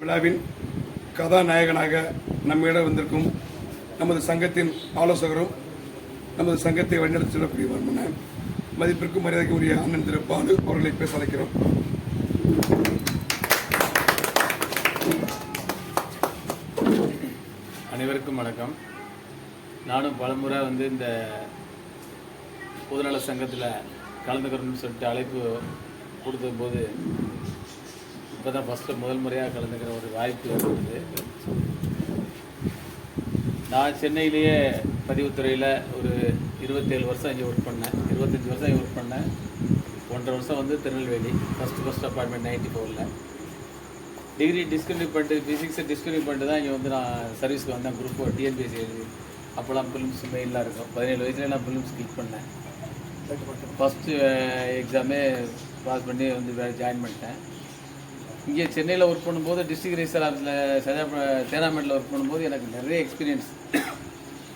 விழாவின் கதாநாயகனாக நம்மிடம் வந்திருக்கும் நமது சங்கத்தின் ஆலோசகரும் நமது சங்கத்தை வழிநடத்தி செல்லக்கூடியவருமான மதிப்பிற்கும் மரியாதைக்கு உரிய அண்ணன் திரு பாலு அவர்களை பேச அழைக்கிறோம். அனைவருக்கும் வணக்கம். நானும் பலமுறை வந்து இந்த பொதுநல சங்கத்தில் கலந்துக்கிறோம்னு சொல்லிட்டு அழைப்பு கொடுத்த போது இப்போ தான் ஃபஸ்ட்டு முதல் முறையாக கலந்துக்கிற ஒரு வாய்ப்பு ஏற்படுது நான் சென்னையிலேயே பதிவுத்துறையில் ஒரு இருபத்தேழு வருஷம் இங்கே ஒர்க் பண்ணேன். இருபத்தஞ்சி வருஷம் இங்கே ஒர்க் பண்ணேன். ஒன்றரை வருஷம் வந்து Tirunelveli. First first apartment ninety ஃபோரில் டிகிரி டிஸ்கன்டினியூ பண்ணிட்டு ஃபிசிக்ஸை டிஸ்கன்டினியூ பண்ணிட்டு தான் இங்கே வந்து நான் சர்வீஸ்க்கு வந்தேன். குரூப் ஃபோர் டிஎன்பிஎஸ்சி எழுதி அப்போல்லாம் ஃபிலிம்ஸ் மெயிலாக இருக்கும். பதினேழு வயசுல நான் ஃபிலிம்ஸ் கிளிக் பண்ணேன் ஃபஸ்ட்டு எக்ஸாமே பாஸ் பண்ணி வந்து ஜாயின் பண்ணிட்டேன். இங்கே சென்னையில் ஒர்க் பண்ணும்போது டிஸ்ட்ரிக்ட் ரிஜிஸ்டர் ஆஃபீஸில் சஜா தேனாமேட்டில் ஒர்க் பண்ணும்போது எனக்கு நிறைய எக்ஸ்பீரியன்ஸ்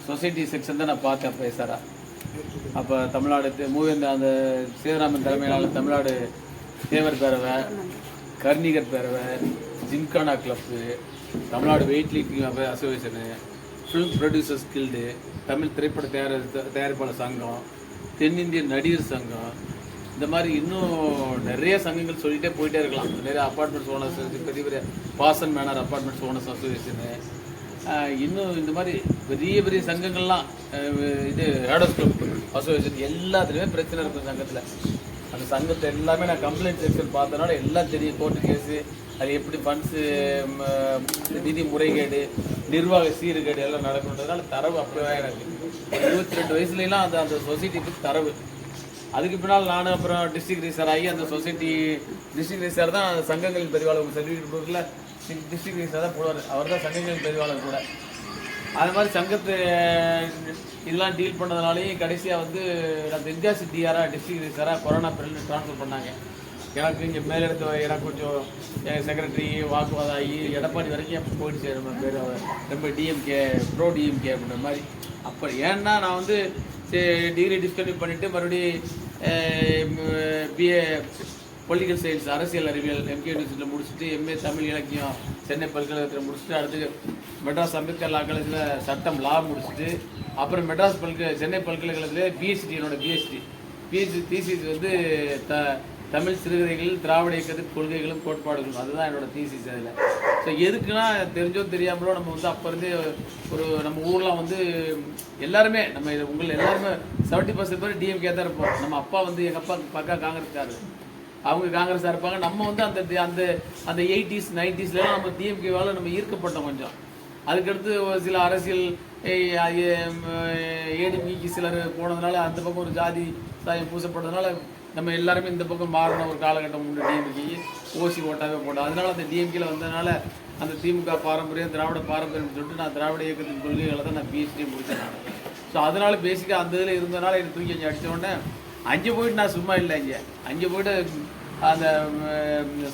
சொசைட்டி செக்ஷன் தான் நான் பார்த்தேன் அப்போ எஸ்ஆராக அப்போ தமிழ்நாடு மூவேந்த அந்த சீதாராமன் தலைமையிலான தமிழ்நாடு தேவர் பேரவை கர்ணிகர் பேரவை gymkhana club Tamil Nadu weight lifting association film producers guild Tamil திரைப்பட தயார தயாரிப்பாளர் சங்கம் தென்னிந்திய நடிகர் சங்கம் இந்த மாதிரி இன்னும் நிறைய சங்கங்கள் சொல்லிகிட்டே போயிட்டே இருக்கலாம். நிறைய அப்பார்ட்மெண்ட்ஸ் ஓனர்ஸ் பெரிய பெரிய Parsn Manor apartments owners association இன்னும் இந்த மாதிரி பெரிய பெரிய சங்கங்கள்லாம் இது ரேடோஸ் கிளப் அசோசியேஷன் எல்லாத்துலேயுமே பிரச்சனை இருக்கும் சங்கத்தில். அந்த சங்கத்தை எல்லாமே நான் கம்ப்ளைண்ட் செக்ஷன் பார்த்தனால எல்லாம் தெரியும். கோர்ட்டு கேஸு அது எப்படி ஃபண்ட்ஸு நிதி முறைகேடு நிர்வாக சீர்கேடு எல்லாம் நடக்கணுன்றதுனால தரவு அப்படியே எனக்கு இருபத்தி ரெண்டு வயசுலலாம் அந்த அந்த சொசைட்டிக்கு தரவு. அதுக்கு பின்னால் நான் அப்புறம் டிஸ்ட்ரிக்ட் ரிஜிஸ்டர் ஆகி அந்த சொசைட்டி டிஸ்ட்ரிக்ட் ரிஜிஸ்டர் தான் சங்கங்களின் பதிவாளர் சர்டிஃபிகேட் புக்கில் டிஸ்ட்ரிக்ட் ரிஜிஸ்டர் தான் போடுவார். அவர் தான் சங்கங்களின் பதிவாளர் கூட. அது மாதிரி சங்கத்து இதெல்லாம் டீல் பண்ணதுனாலையும் கடைசியாக வந்து நான் தென்காசி டிஆராக டிஸ்ட்ரிக்ட் ரிஜிஸ்டராக கொரோனா பீரியட் ட்ரான்ஸ்ஃபர் பண்ணாங்க. எனக்கு இங்கே மேலிடத்து எனக்கு கொஞ்சம் என் செக்ரட்டரி வாக்குவாதம் ஆகி எடப்பாடி வரைக்கும் போயிடுச்சு. நம்ம பேர் ரொம்ப டிஎம்கே ப்ரோ டிஎம்கே அப்படின்ற மாதிரி. அப்போ ஏன்னா நான் வந்து டிகிரி டிஸ்கண்டியூ பண்ணிவிட்டு மறுபடியும் பிஏ பொலிட்டிக்கல் சயின்ஸ் அரசியல் அறிவியல் எம்கே யூனிவர்சிட்டியில் முடிச்சுட்டு எம்ஏ தமிழ் இலக்கியம் சென்னை பல்கலைக்கழகத்தில் முடிச்சுட்டு அடுத்து மெட்ராஸ் அம்பேத்கர் லா காலேஜில் சட்டம் லா முடிச்சுட்டு அப்புறம் மெட்ராஸ் பல்க சென்னை பல்கலைக்கழகத்தில் பிஎஸ்டி என்னோட பிஎஸ்டி பிஎஸ்சி தீசிஸ் வந்து த தமிழ் சிறுகதைகள் திராவிட இயக்கத்தின் கொள்கைகளும் கோட்பாடுகளும் அதுதான் என்னோட தீசிஸ் அதில். ஸோ எதுக்குன்னா தெரிஞ்சோ தெரியாமலோ நம்ம வந்து அப்போ இருந்தே ஒரு நம்ம ஊர்லாம் வந்து எல்லாருமே நம்ம இது உங்கள் எல்லாருமே செவன்ட்டி பர்சன்ட் பேர் டிஎம்கே தான் இருப்போம் நம்ம அப்பா வந்து எங்கள் அப்பா பக்கா காங்கிரஸ்கார் அவங்க காங்கிரஸாக இருப்பாங்க நம்ம வந்து அந்த அந்த அந்த எயிட்டிஸ் நைன்டிஸ்லாம் நம்ம டிஎம்கேவால் நம்ம ஈர்க்கப்பட்டோம் கொஞ்சம் அதுக்கடுத்து ஒரு சில அரசியல் ஏடிபிக்கு சிலர் போனதுனால அந்த பக்கம் ஒரு ஜாதி சாயம் பூசப்பட்டதுனால நம்ம எல்லாருமே இந்த பக்கம் மாறின ஒரு காலகட்டம் உண்டு டிஎம்கே ஓசி ஓட்டாவே போட்டோம் அதனால அந்த டிஎம்கேல வந்ததுனால அந்த திமுக பாரம்பரியம் திராவிட பாரம்பரியம் சொல்லிட்டு நான் திராவிட இயக்கத்தின் கொள்கைகளை தான் நான் பிஹெச்டி முடித்தேன் நான். ஸோ அதனால பேசிக்காக அந்த இதில் இருந்ததுனால எனக்கு தூக்கி அஞ்சு அடித்த உடனே அங்கே போயிட்டு நான் சும்மா இல்லை இங்கே. அங்கே போயிட்டு அந்த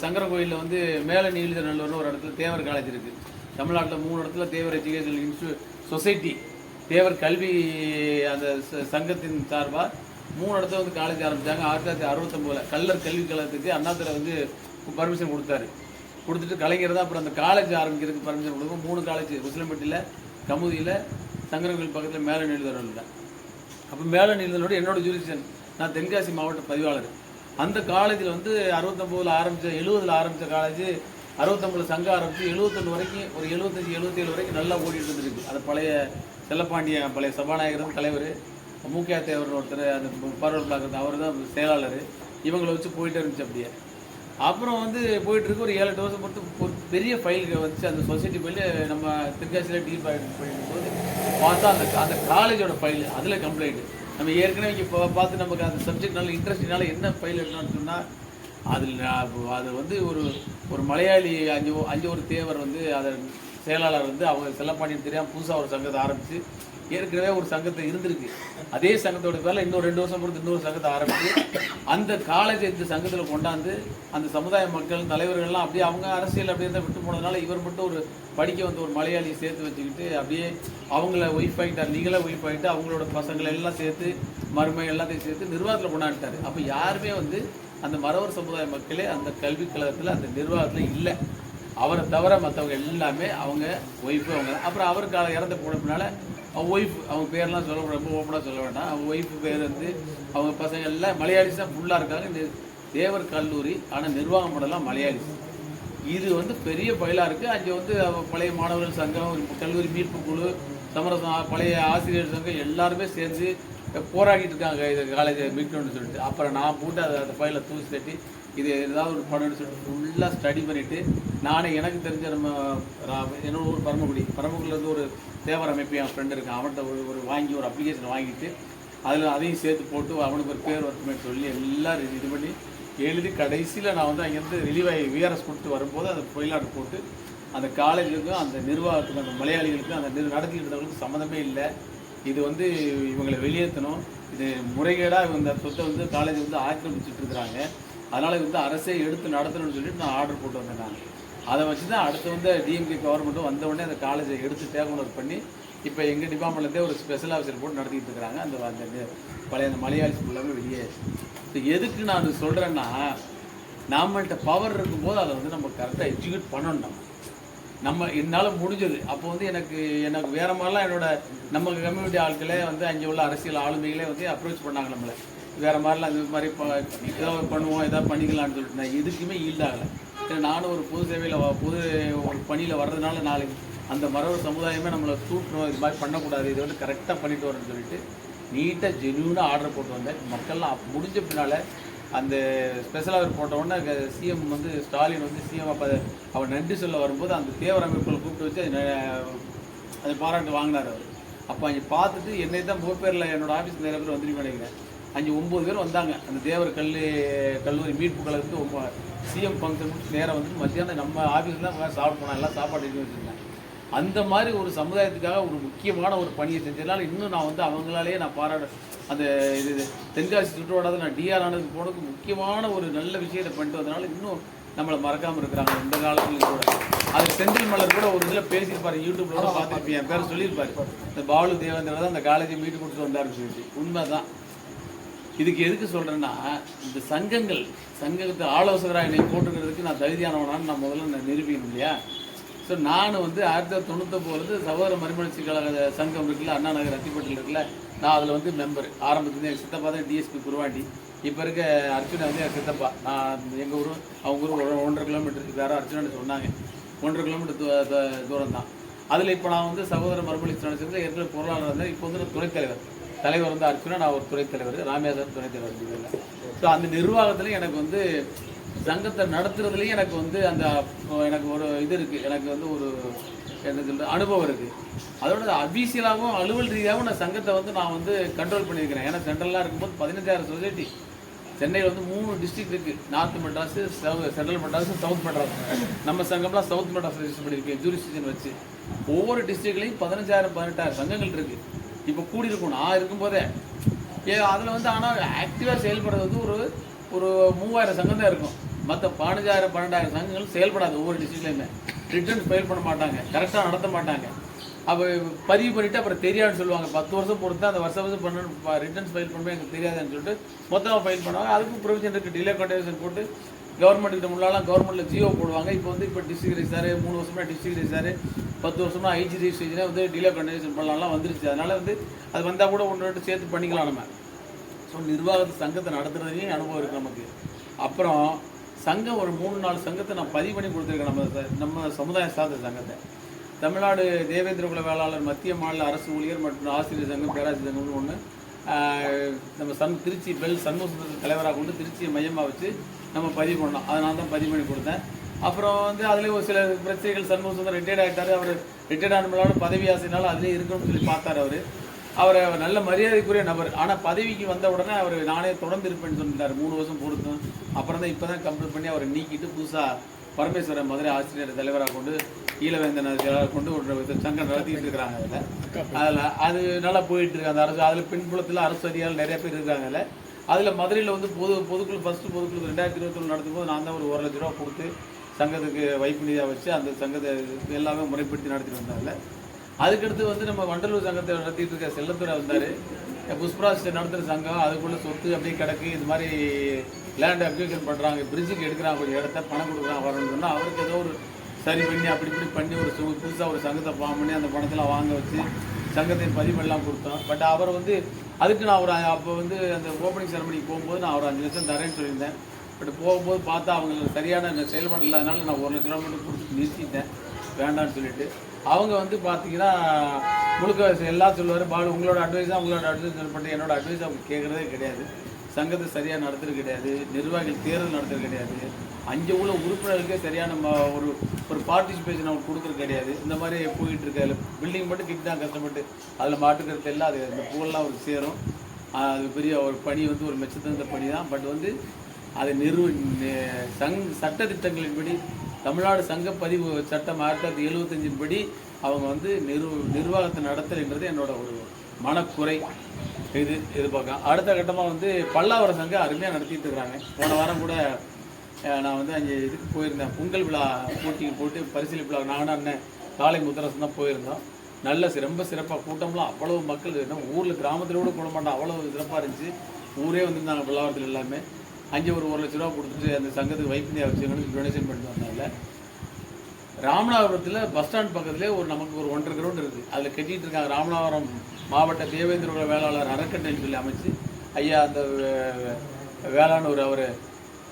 சங்கர கோயிலில் வந்து மேலே நீலிதநல்லூர்னு ஒரு இடத்துல தேவர் காலேஜ் இருக்குது தமிழ்நாட்டில் மூணு இடத்துல தேவர் எஜுகேஷனல் இன்ஸ்டியூ சொசைட்டி தேவர் கல்வி அந்த ச- சங்கத்தின் சார்பாக மூணு இடத்துல வந்து காலேஜ் ஆரம்பித்தாங்க ஆயிரத்தி தொள்ளாயிரத்தி அறுபத்தொம்போதில் கல்லர் கல்விக் கழகத்துக்கு அண்ணாத்தில் வந்து பர்மிஷன் கொடுத்தாரு. கொடுத்துட்டு கலைஞர் தான் அப்புறம் அந்த காலேஜ் ஆரம்பிக்கிறதுக்கு பர்மிஷன் கொடுக்கும். மூணு காலேஜ் உசிலம்பட்டியில் கமுதியில் சங்கரங்கோவில் பக்கத்தில் மேலே தான். அப்போ மேலே நீந்தனோட என்னோடய ஜூரிஷன் நான் தென்காசி மாவட்ட பதிவாளர். அந்த காலேஜில் வந்து அறுபத்தொம்போதில் ஆரம்பித்த எழுபதில் ஆரம்பித்த காலேஜ் அறுபத்தொம்பதில் சங்கம் ஆரம்பித்து எழுபத்தொன்று வரைக்கும் ஒரு எழுபத்தஞ்சி எழுபத்தேழு வரைக்கும் நல்லா ஓடிட்டு இருந்துருக்கு. அது பழைய செல்லப்பாண்டிய பழைய சபாநாயகரும் தலைவர். மூக்கியா தேவர் ஒருத்தர் அந்த பார்வர்ட் பிளாக் அவர் தான் செயலாளர். இவங்களை வச்சு போயிட்டே இருந்துச்சு அப்படியே. அப்புறம் வந்து போயிட்டு இருக்கு ஒரு ஏழு எட்டு வருஷம் பொறுத்து ஒரு பெரிய ஃபைல் வந்துச்சு அந்த சொசைட்டி ஃபைல் நம்ம திருக்காசியில் டீல் பண்ணிட்டு போது பார்த்தா அந்த அந்த காலேஜோட ஃபைல் அதில் கம்ப்ளைண்ட் நம்ம ஏற்கனவே இங்கே இப்போ பார்த்து நமக்கு அந்த சப்ஜெக்ட்னால இன்ட்ரெஸ்டினால என்ன ஃபைல் எடுக்கணும்னு சொன்னால் அதில் நான் அது வந்து ஒரு ஒரு மலையாளி அஞ்சு அஞ்சு ஒரு தேவர் வந்து அதை செயலாளர் வந்து அவங்க செல்லப்பாண்டியன் தெரியாமல் புதுசாக ஒரு சங்கத்தை ஆரம்பித்து ஏற்கனவே ஒரு சங்கத்தை இருந்திருக்கு. அதே சங்கத்தோட பேரில் இன்னும் ரெண்டு வருஷம் பொறுத்து இன்னொரு சங்கத்தை ஆரம்பித்து அந்த காலேஜை இந்த சங்கத்தில் கொண்டாந்து அந்த சமுதாய மக்கள் தலைவர்கள்லாம் அப்படியே அவங்க அரசியல் அப்படியே தான் விட்டு போனதுனால இவர் மட்டும் ஒரு படிக்க வந்த ஒரு மலையாளியை சேர்த்து வச்சுக்கிட்டு அப்படியே அவங்கள ஒய்ஃப் ஆகிட்டார் நீங்களே ஒய்ஃப் ஆகிட்டு அவங்களோட பசங்களை எல்லாம் சேர்த்து மருமை எல்லாத்தையும் சேர்த்து நிர்வாகத்தில் கொண்டாடிட்டார். அப்போ யாருமே வந்து அந்த மறவர் சமுதாய மக்களே அந்த கல்விக் கழகத்தில் அந்த நிர்வாகத்தில் இல்லை. அவரை தவிர மற்றவங்க எல்லாமே அவங்க ஒய்ஃபு அவங்க அப்புறம் அவருக்கு அதை இறந்து போனதுனால அவங்க ஒய்ஃப் அவங்க பேர்லாம் சொல்ல ரொம்ப ஓப்பனாக சொல்ல வேண்டாம். அவங்க ஒய்ஃப் பேர் வந்து அவங்க பசங்க எல்லாம் மலையாளிஸ் தான் ஃபுல்லாக இருக்காங்க. தேவர் கல்லூரி ஆனால் நிர்வாகம் பண்ணலாம் மலையாளிஸ். இது வந்து பெரிய பயிலாக இருக்குது அங்கே வந்து அவ- பழைய மாணவர்கள் சங்கம் கல்லூரி மீட்பு குழு சமரசம் பழைய ஆசிரியர் சங்கம் எல்லாருமே சேர்ந்து போராடிட்டு இருக்காங்க. இது காலேஜை மீட்கணும்னு சொல்லிட்டு. அப்புறம் நான் போட்டு அதை அந்த பயில தூசி தட்டி இது ஏதாவது ஒரு பண்ணணும்னு சொல்லிட்டு ஃபுல்லாக ஸ்டடி பண்ணிவிட்டு நானே எனக்கு தெரிஞ்ச நம்ம என்னோட ஊர் பரமக்குடி. பரமக்குடியிலேருந்து ஒரு தேவர் அமைப்பு என் ஃப்ரெண்டு இருக்கான் அவன்கிட்ட ஒரு ஒரு வாங்கி ஒரு அப்ளிகேஷன் வாங்கிட்டு அதில் அதையும் சேர்த்து போட்டு அவனுக்கு ஒரு பேர் வருத்தமே சொல்லி எல்லாம் இது பண்ணி எழுதி கடைசியில் நான் வந்து அங்கேருந்து ரிலீவ் ஆகி விஆர்எஸ் கொடுத்து வரும்போது அந்த பொயிலாட்டு போட்டு அந்த காலேஜுக்கும் அந்த நிர்வாகத்துக்கும் அந்த மலையாளிகளுக்கும் அந்த நிர் நடத்திட்டு இருந்தவங்களுக்கும் சம்மந்தமே இல்லை. இது வந்து இவங்களை வெளியேற்றணும். இது முறைகேடாக இந்த சொத்தை வந்து காலேஜ் வந்து ஆக்கிரமிச்சுட்டு இருக்கிறாங்க. அதனால் இது வந்து அரசே எடுத்து நடத்தணும்னு சொல்லிட்டு நான் ஆர்டர் போட்டு வந்தேன் நான். அதை வச்சு தான் அடுத்து வந்து டிஎம்கே கவர்மெண்ட்டும் வந்த உடனே அந்த காலேஜை எடுத்து டேக் பண்ணி இப்போ எங்கள் டிபார்ட்மெண்ட்லேருந்தே ஒரு ஸ்பெஷல் ஆஃபீஸர் போட்டு நடத்திட்டு இருக்கிறாங்க. அந்த அந்த பழைய அந்த மலையாளி ஃபுல்லாமே வெளியே இப்போ எதுக்கு நான் அது சொல்கிறேன்னா நம்மள்கிட்ட பவர் இருக்கும்போது அதை வந்து நம்ம கரெக்டாக எக்ஸிக்யூட் பண்ணணும் நம்ம. நம்ம என்னால் முடிஞ்சது. அப்போ வந்து எனக்கு எனக்கு வேறு மாதிரிலாம் என்னோட நம்ம கம்யூனிட்டி ஆட்களே வந்து அங்கே உள்ள அரசியல் ஆளுமைகளே வந்து அப்ரோச் பண்ணாங்க நம்மளை. வேறு மாதிரிலாம் இந்த மாதிரி ப- ஏதாவது பண்ணுவோம் ஏதாவது பண்ணிக்கலாம்னு சொல்லிட்டு நான் எதுக்குமே ஈல்ட் ஆகலை. நானும் ஒரு பொது சேவையில் பொது ஒரு பணியில் வர்றதுனால நாளைக்கு அந்த மரபு சமுதாயமே நம்மளை தூட்டணும் இது மாதிரி பண்ணக்கூடாது. இதை வந்து கரெக்டாக பண்ணிட்டு வரணும்னு சொல்லிட்டு நீட்டாக ஜென்யூனாக ஆர்டர் போட்டு வந்தேன். மக்கள்லாம் முடிஞ்ச பின்னால் அந்த ஸ்பெஷல் அவர் போட்ட உடனே சிஎம் வந்து ஸ்டாலின் வந்து சிஎம் அப்போ அவர் நன்றி சொல்ல வரும்போது அந்த தேவர அமைப்புகளை கூப்பிட்டு வச்சு அது ந- பாராட்டு வாங்கினார் அவர். அப்போ அங்கே பார்த்துட்டு என்னை தான் முகப்பேரில் என்னோட ஆஃபீஸ் நிறைய பேர் வந்துருக்கேன் நினைக்கிறேன். அஞ்சு ஒம்பது பேர் வந்தாங்க. அந்த தேவர் கல்லு கல்லூரி மீட்பு கழகத்துக்கு ஒம்ப சிஎம் ஃபங்க்ஷன் முடிச்சு நேராக மத்தியானம் நம்ம ஆஃபீஸில் தான் சாப்பிட்டு போனால் எல்லாம் சாப்பாடு எடுத்து வச்சுருந்தேன். அந்த மாதிரி ஒரு சமுதாயத்துக்காக ஒரு முக்கியமான ஒரு பணியை செஞ்சதுனால இன்னும் நான் வந்து அவங்களாலேயே நான் பாராட அந்த இது தென்காசி சுற்றுவாடாத நான் டிஆர் ஆனதுக்கு போனதுக்கு முக்கியமான ஒரு நல்ல விஷயத்தை பண்ணிட்டு வந்தனால இன்னும் நம்மளை மறக்காமல் இருக்கிறாங்க. இந்த காலத்துலையும் கூட. அது செந்தில் மலர் கூட ஒரு இதில் பேசியிருப்பார் யூடியூப்ல கூட பார்த்துருப்பேன். என் பேர் சொல்லியிருப்பார். இந்த பாலு தேவேந்திர தான் அந்த காலேஜை மீட்டு கொடுத்து வந்தாருன்னு சொல்லிட்டு. உண்மை தான் இதுக்கு எதுக்கு சொல்கிறேன்னா இந்த சங்கங்கள் சங்கத்து ஆலோசகராக என்னை போட்டுக்கிறதுக்கு நான் தகுதியானவனான்னு நான் முதல்ல நான் நிரூபிக்கணும் இல்லையா? ஸோ நான் வந்து ஆயிரத்தி தொள்ளாயிரத்தி தொண்ணூத்தொம்போது சகோதர மறுமலர்ச்சி கழக சங்கம் இருக்குல்ல அண்ணா நகர் அத்திப்பட்டில் இருக்குல்ல நான் அதில் வந்து மெம்பர் ஆரம்பத்துலேருந்து எங்கள் சித்தப்பா தான் டிஎஸ்பி குருவாண்டி. இப்போ இருக்க அர்ச்சனை வந்து என் சித்தப்பா. நான் எங்கள் ஊர் அவங்க ஊர் ஒன்றரை கிலோமீட்டர் வேறு அர்ச்சனை சொன்னாங்க. ஒன்றரை கிலோமீட்டர் தூரம் தான் அதில் இப்போ நான் வந்து சகோதர மறுமலர்ச்சி நினைச்சிருந்தேன் ஏற்கனவே பொருளாளர் இருந்தேன் இப்போ வந்து துணைத்தலைவர் தலைவர் வந்து அர்ச்சுனா நான் ஒரு துணைத் தலைவர். ராமேஸ்வரன் துணைத் தலைவர் இதில் ஸோ அந்த நிர்வாகத்தில் எனக்கு வந்து சங்கத்தை நடத்துறதுலேயும் எனக்கு வந்து அந்த எனக்கு ஒரு இது இருக்குது எனக்கு வந்து ஒரு என்ன சொல்றது அனுபவம் இருக்குது அதோட அபிஷியலாகவும் அலுவல் ரீதியாகவும் நான் சங்கத்தை வந்து நான் வந்து கண்ட்ரோல் பண்ணியிருக்கிறேன். ஏன்னா சென்ட்ரலாக இருக்கும்போது பதினஞ்சாயிரம் சொசைட்டி சென்னையில் வந்து மூணு டிஸ்ட்ரிக்ட் இருக்குது North Madras Central Madras South Madras நம்ம சங்கம்லாம் சவுத் மெட்ராஸ் ரெஜிஸ்டர் பண்ணியிருக்கேன் ஜூரிஸ்டிஷன் வச்சு. ஒவ்வொரு டிஸ்ட்ரிக்ட்லேயும் பதினஞ்சாயிரம் பதினெட்டாயிரம் சங்கங்கள் இருக்குது இப்போ கூடி இருக்கும் நான் இருக்கும்போதே ஏ அதில் வந்து ஆனால் ஆக்டிவாக செயல்படுறது வந்து ஒரு ஒரு மூவாயிரம் சங்கம் தான் இருக்கும். மற்ற பதினஞ்சாயிரம் பன்னெண்டாயிரம் சங்கங்கள் செயல்படாது ஒவ்வொரு டிஸ்ட்ரிக்ட்லேயுமே ரிட்டர்ன் ஃபைல் பண்ண மாட்டாங்க. கரெக்டாக நடத்த மாட்டாங்க. அப்போ பதிவு பண்ணிவிட்டு அப்புறம் தெரியாதுன்னு சொல்லுவாங்க. பத்து வருஷம் பொறுத்து அந்த வருஷம் வருஷம் பண்ணணும் ரிட்டர்ன்ஸ் ஃபைல் பண்ணும்போது எனக்கு தெரியாதுன்னு சொல்லிட்டு மொத்தமாக ஃபைல் பண்ணுவாங்க. அதுக்கும் ப்ரொவிஷன் இருக்குது டிலே கொட்டேஷன் போட்டு கவர்மெண்ட் கிட்ட முன்னாலாம் கவர்மெண்ட்டில் ஜியோ போடுவாங்க. இப்போ வந்து இப்போ டிஸ்ட்ரிக்ட் ரெஜிஸ்டார் மூணு வருஷமாக டிஸ்ட்ரிக்ட் ரெஜிஸ்டார் பத்து வருஷமாக ஐஜி ரெஜிஸ்ட்ரேஷனே வந்து டிலே கண்டேஷன் பண்ணலாம்லாம் வந்துருச்சு. அதனால் வந்து அது வந்தால் கூட ஒன்று ரெண்டு சேர்த்து பண்ணிக்கலாம் நம்ம. ஸோ நிர்வாகத்தை சங்கத்தை நடத்துகிறதையும் அனுபவம் இருக்குது நமக்கு. அப்புறம் சங்கம் ஒரு மூணு நாலு சங்கத்தை நான் பதிவு பண்ணி கொடுத்துருக்கேன். நம்ம நம்ம சமுதாயம் சார்ந்த சங்கத்தை. தமிழ்நாடு தேவேந்திர குல வேளாளர் மத்திய மாநில அரசு ஊழியர் மற்றும் ஆசிரியர் சங்கம் பேராசிரியர் சங்கம்னு ஒன்று நம்ம சன் திருச்சி பெல் சண்முக தலைவராக கொண்டு திருச்சியை மையமாக வச்சு நம்ம பதிவு பண்ணோம். அதனால தான் பதிவு பண்ணி கொடுத்தேன். அப்புறம் வந்து அதிலே ஒரு சில பிரச்சனைகள் சண்முக ரிட்டையர்ட் ஆகிட்டார் அவர் ரிட்டையர்ட் ஆனதுனால பதவி ஆசைனால அதுலேயே இருக்கணும்னு சொல்லி பார்த்தார் அவர். அவரை நல்ல மரியாதைக்குரிய நபர். ஆனால் பதவிக்கு வந்த உடனே அவர் நானே தொடர்ந்து இருப்பேன்னு சொல்லிட்டார். மூணு வருஷம் பொறுத்தும். அப்புறம் தான் இப்போ தான் கம்ப்ளீட் பண்ணி அவரை நீக்கிட்டு புதுசாக பரமேஸ்வரன் மதுரை ஆசிரியர் தலைவராக கொண்டு ஈழவேந்தன் அதிகாரியாக கொண்டு ஒரு சங்கம் நடத்திட்டு இருக்கிறாங்க அதில். அதில் அது நல்லா போயிட்டு இருக்கு. அந்த அரசு அதில் பின்புலத்தில் அரசு அதிகாரிகள் நிறைய பேர் இருக்காங்கல்ல அதில். மதுரையில் வந்து பொது பொதுக்குழு ஃபஸ்ட்டு பொதுக்குழு ரெண்டாயிரத்தி இருபத்தொன்று நடத்தும் போது நான் தான் ஒரு ஒரு லட்ச ரூபா கொடுத்து சங்கத்துக்கு வைப்பு நிதியாக வச்சு அந்த சங்கத்தை எல்லாமே முறைப்படுத்தி நடத்திட்டு வந்தாங்க அதுக்கடுத்து வந்து நம்ம வண்டலூர் சங்கத்தை நடத்திட்டு இருக்க செல்லத்துறை வந்தார். புஷ்பராஜ் நடத்துகிற சங்கம் அதுக்குள்ள சொத்து அப்படியே கிடக்கு. இது மாதிரி லேண்ட் அக்விகேஷன் பண்ணுறாங்க பிரிட்ஜுக்கு எடுக்கிறாங்க கொஞ்சம் இடத்த பணம் கொடுக்குறாங்க வரணும்னு சொன்னால் அவருக்கு ஏதோ ஒரு சரி பண்ணி அப்படி இப்படி பண்ணி ஒரு சு புதுசாக ஒரு சங்கத்தை ஃபார்ம் பண்ணி அந்த பணத்தெல்லாம் வாங்க வச்சு சங்கத்தின் பதிவெல்லாம் கொடுத்தோம். பட் அவர் வந்து அதுக்கு நான் ஒரு அப்போ வந்து அந்த ஓப்பனிங் செரமனிக்கு போகும்போது நான் ஒரு அஞ்சு லட்சம் தரேன்னு சொல்லியிருந்தேன். பட் போகும்போது பார்த்தா அவங்களுக்கு சரியான இந்த செயல்பாடு இல்லாதனால நான் ஒரு லட்ச ரூபா மட்டும் கொடுத்து நிறுத்திட்டேன். வேண்டாம்னு சொல்லிட்டு. அவங்க வந்து பார்த்தீங்கன்னா முழுக்க எல்லாம் சொல்லுவார் பாலு உங்களோட அட்வைஸாக உங்களோட அட்வைஸ் சொல்லப்பட்டு என்னோட அட்வைஸ் அவங்க கேட்குறதே கிடையாது. சங்கத்தை சரியாக நடத்துறது கிடையாது நிர்வாகிகள் தேர்தல் நடத்துறது கிடையாது. அங்கே உள்ள உறுப்பினர்களுக்கே சரியான ம- ஒரு ஒரு பார்ட்டிசிபேஷன் அவங்க கொடுக்குறது கிடையாது. இந்த மாதிரி போயிட்டு இருக்கு. அதில் பில்டிங் மட்டும் கிட்ட தான் கஷ்டப்பட்டு அதில் மாட்டுக்கிறது எல்லாம் அது அந்த புகழ்லாம் அவருக்கு சேரும். அது பெரிய ஒரு பணி வந்து ஒரு மெச்சத்தந்த பணி தான் பட் வந்து அதை நிறுவ சங் சட்டத்திட்டங்களின்படி தமிழ்நாடு சங்க பதிவு சட்டம் ஆயிரத்தி தொள்ளாயிரத்தி எழுபத்தஞ்சின் படி அவங்க வந்து நிர்வ நிர்வாகத்தை நடத்தலைன்றது என்னோட ஒரு மனக்குறை. இது இது பார்க்கலாம் அடுத்த கட்டமாக வந்து பல்லாவர சங்கம் அருமையாக நடத்திட்டு இருக்கிறாங்க போன வாரம் கூட நான் வந்து அங்கே இதுக்கு போயிருந்தேன். பொங்கல் விழா போட்டிக்கு போட்டு பரிசீலி விழா. நானும் அண்ணன் காலை முத்தரசன் தான் போயிருந்தோம். நல்ல ரொம்ப சிறப்பாக கூட்டம்லாம். அவ்வளோ மக்கள் என்ன ஊரில் கிராமத்தில் கூட போட மாட்டோம் அவ்வளோ சிறப்பாக இருந்துச்சு. ஊரே வந்திருந்தாங்க பல்லாவரத்தில் எல்லாமே அங்கே ஒரு ஒரு லட்ச ரூபா கொடுத்துட்டு அந்த சங்கத்துக்கு வைப்பு வச்சுக்கணும் டொனேஷன் பண்ணிட்டு வந்தாங்க ராமநாதபுரத்தில் பஸ் ஸ்டாண்ட் பக்கத்துலேயே ஒரு நமக்கு ஒரு ஒன்றரை கிரவுண்ட் இருக்குது அதில் கட்டிகிட்டு இருக்காங்க ராமநாதபுரம் மாவட்ட தேவேந்திர வேளாளர் அறக்கட்டளைன்னு சொல்லி அமைச்சு ஐயா அந்த வேளாண் ஒரு அவர்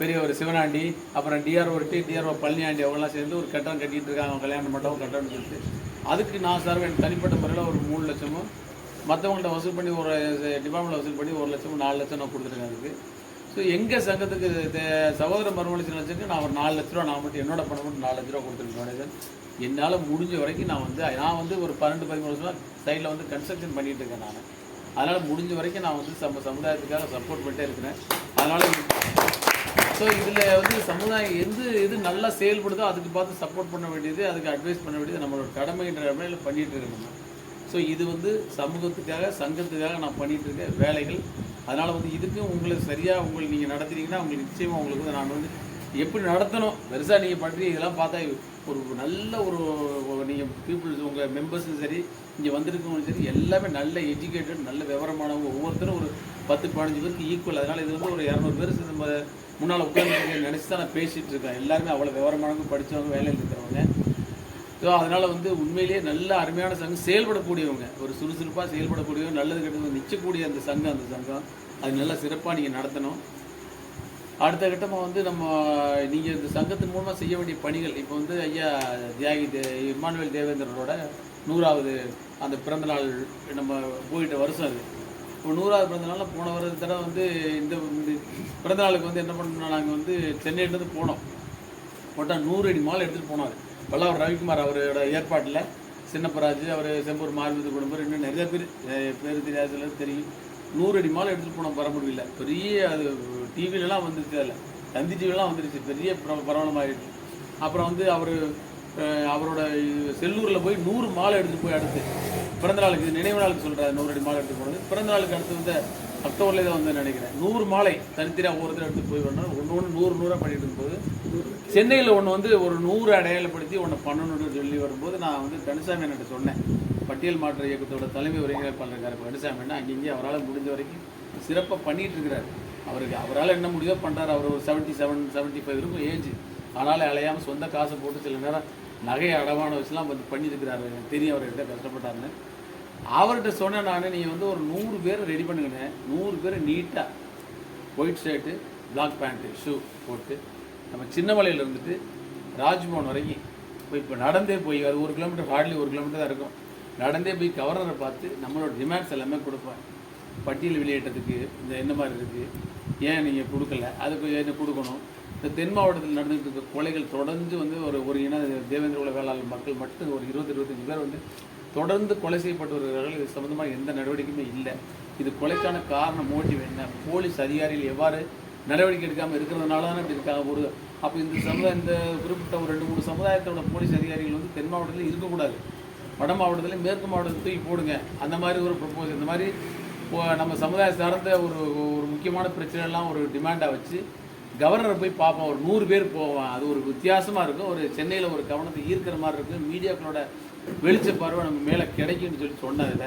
பெரிய ஒரு சிவனாண்டி அப்புறம் டிஆர்ஓ டி டிஆர்ஓ பழனியாண்டி அவங்கெல்லாம் சேர்ந்து ஒரு கட்டணம் கட்டிகிட்டு இருக்காங்க. அவங்க கல்யாண மண்டபம் கட்டடம்னு சொல்லிட்டு. அதுக்கு நான் சார் எனக்கு தனிப்பட்ட முறையில் ஒரு மூணு லட்சமும் மற்றவங்கள்ட்ட வசூல் பண்ணி ஒரு டிபார்ட்மெண்ட்டில் வசூல் பண்ணி ஒரு லட்சமும் நாலு லட்சம் நான் கொடுத்துருக்கேன் அதுக்கு. ஸோ எங்கள் சங்கத்துக்கு தே- சகோதர மறுமலர்ச்சி நினச்சிருக்கு நான் ஒரு நாலு லட்ச ரூபா நான் மட்டும் என்னோட பணம் மட்டும் நாலு லட்ச ரூபா கொடுத்துருக்கேன் என்னால் முடிஞ்ச வரைக்கும் நான் வந்து நான் வந்து ஒரு பன்னெண்டு பதிமூணு வருஷமாக சைடில் வந்து கன்ஸ்ட்ரக்ஷன் பண்ணிகிட்டு இருக்கேன் நான். அதனால் முடிஞ்ச வரைக்கும் நான் வந்து சம சமுதாயத்துக்காக சப்போர்ட் பண்ணிட்டே இருக்கிறேன். அதனால் ஸோ இதில் வந்து சமுதாயம் எது எது நல்லா செயல்படுதோ அதுக்கு பார்த்து சப்போர்ட் பண்ண வேண்டியது அதுக்கு அட்வைஸ் பண்ண வேண்டியது நம்மளோட கடமைன்ற முறையில் பண்ணிகிட்டு இருக்கணும் ஸோ இது வந்து சமூகத்துக்காக சங்கத்துக்காக நான் பண்ணிகிட்டு இருக்க வேலைகள். அதனால் வந்து இதுக்கும் உங்களை சரியாக உங்களை நீங்கள் நடத்துனீங்கன்னா உங்களுக்கு நிச்சயமாக உங்களுக்கு வந்து நான் வந்து எப்படி நடத்தணும்? பெருசாக நீங்கள் பண்ணுறீங்க இதெல்லாம் பார்த்தா ஒரு நல்ல ஒரு நீங்கள் பீப்புள்ஸ் உங்கள் மெம்பர்ஸும் சரி இங்கே வந்திருக்கவங்களும் சரி எல்லாமே நல்ல எஜுகேட்டட் நல்ல விவரமானவங்க. ஒவ்வொருத்தரும் ஒரு பத்து பதினஞ்சு பேருக்கு ஈக்குவல் அதனால் இது வந்து ஒரு இரநூறு பேர் நம்ம முன்னால் உட்கார்ந்து நினச்சி தான் நான் பேசிகிட்டு இருக்கேன் எல்லாருமே அவ்வளோ விவரமானவங்க படித்தவங்க வேலையில் இருக்கிறவங்க. ஸோ அதனால் வந்து உண்மையிலேயே நல்ல அருமையான சங்கம். செயல்படக்கூடியவங்க. ஒரு சுறுசுறுப்பாக செயல்படக்கூடியவங்க நல்லது கெட்டது நிச்சக்கூடிய அந்த சங்கம் அந்த சங்கம். அது நல்லா சிறப்பாக நீங்கள் நடத்தணும். அடுத்த கட்டமாக வந்து நம்ம நீங்கள் இந்த சங்கத்தின் மூலமாக செய்ய வேண்டிய பணிகள் இப்போ வந்து ஐயா தியாகி தே இம்மானுவேல் தேவேந்திரனோட நூறாவது அந்த பிறந்தநாள் நம்ம போயிட்ட வருஷம் அது. இப்போ நூறாவது பிறந்தநாளில் போன ஒரு தடவை வந்து இந்த பிறந்தநாளுக்கு வந்து என்ன பண்ணோம்னா நாங்கள் வந்து சென்னையிலேருந்து போனோம். போட்டால் நூறு அடி மாலை எடுத்துகிட்டு போனார். பல்லாவர் ரவிக்குமார் அவரோட ஏற்பாட்டில் சின்னப்பராஜ் அவர் செம்பூர் மார்பிது குடும்பம் இன்னும் நிறைய பேர் பேர் தெரியாத சிலர் தெரியும். நூறு அடி மாலை எடுத்துகிட்டு போனோம் பரமக்குடியில் பெரிய அது டிவிலலாம் வந்துருச்சு அதில். தந்தி டிவிலாம் வந்துருச்சு. பெரிய பிர- அப்புறம் வந்து அவர் அவரோட செல்லூரில் போய் நூறு மாலை எடுத்துகிட்டு போய் அடுத்து பிறந்த நாளுக்கு நினைவு நாளுக்கு சொல்கிறார் நூறு அடி மாலை எடுத்து போனது. பிறந்த நாளுக்கு அடுத்து வந்து அக்டோபர்ல தான் வந்து நினைக்கிறேன். நூறு மாலை தனித்தனியாக ஒவ்வொருத்தர் எடுத்து போய் பண்ணோம் ஒன்று ஒன்று நூறு நூறாக பண்ணிட்டு இருக்கும்போது சென்னையில் ஒன்று வந்து ஒரு நூறு அடையாளப்படுத்தி ஒன்று பண்ணணும்னு சொல்லி வரும்போது நான் வந்து கணிசாமி என்கிட்ட சொன்னேன். பட்டியல் மாற்ற இயக்கத்தோட தலைமை ஒருங்கிணைப்பாளர் இருக்காரு கணிசாமின்னா அங்கங்கே அவரால் முடிஞ்ச வரைக்கும் சிறப்பாக பண்ணிட்டு இருக்கிறாரு. அவருக்கு அவரால் என்ன முடியோ பண்ணுறாரு அவர் ஒரு செவன்ட்டி செவன் செவன்ட்டி ஃபைவ் இருக்கும் ஏஜ் ஆனாலும் அலையாமல் சொந்த காசை போட்டு சில நேரம் நகையை அடமான வச்சுலாம் வந்து பண்ணியிருக்கிறாரு எனக்கு தெரியும் அவர்கிட்ட கஷ்டப்பட்டாருன்னு. அவர்கிட்ட சொன்னேன் நான் நீங்கள் வந்து ஒரு நூறு பேர் ரெடி பண்ணுங்கண்ணே. நூறு பேர் நீட்டாக white shirt black pant shoe போட்டு நம்ம சின்னமலையில் இருந்துட்டு ராஜ்பவன் வரைக்கும் போய் இப்போ நடந்தே போய் அது ஒரு கிலோமீட்டர் ஹார்ட்லி ஒரு கிலோமீட்டர் தான் இருக்கும். நடந்தே போய் கவர்னரை பார்த்து நம்மளோட டிமாண்ட்ஸ் எல்லாமே கொடுப்பேன் பட்டியல் வெளியேற்றத்துக்கு இந்த என்ன மாதிரி இருக்குது ஏன் நீங்கள் கொடுக்கல அதுக்கு என்ன கொடுக்கணும்? இந்த தென் மாவட்டத்தில் நடந்துகிட்டு இருக்க கொலைகள் தொடர்ந்து வந்து ஒரு ஒரு இன தேவேந்திர குல வேளாளர் மக்கள் மட்டும் ஒரு இருபது இருபத்தஞ்சு பேர் வந்து தொடர்ந்து கொலை செய்யப்பட்டு வருகிறார்கள் இது சம்மந்தமாக எந்த நடவடிக்கையுமே இல்லை. இது கொலைக்கான காரணம் மோட்டிவ் என்ன? போலீஸ் அதிகாரிகள் எவ்வாறு நடவடிக்கை எடுக்காமல் இருக்கிறதுனால தானே இப்படி இருக்காங்க ஒரு அப்போ இந்த சமுதாய இந்த குறிப்பிட்ட ஒரு ரெண்டு மூணு சமுதாயத்தோட போலீஸ் அதிகாரிகள் வந்து தென் மாவட்டத்தில் இருக்கக்கூடாது. வட மாவட்டத்தில் மேற்கு மாவட்டத்தில் தூக்கி போடுங்க. அந்த மாதிரி ஒரு ப்ரப்போஸ் இந்த மாதிரி இப்போ நம்ம சமுதாய சார்ந்த ஒரு ஒரு முக்கியமான பிரச்சனைலாம் ஒரு டிமாண்டாக வச்சு கவர்னரை போய் பார்ப்போம். ஒரு நூறு பேர் போவான் அது ஒரு வித்தியாசமாக இருக்கும். ஒரு சென்னையில் ஒரு கவனத்தை ஈர்க்கிற மாதிரி இருக்கும். மீடியாக்களோட வெளிச்ச பார்வை நம்ம மேலே கிடைக்கும்னு சொல்லி சொன்னதில்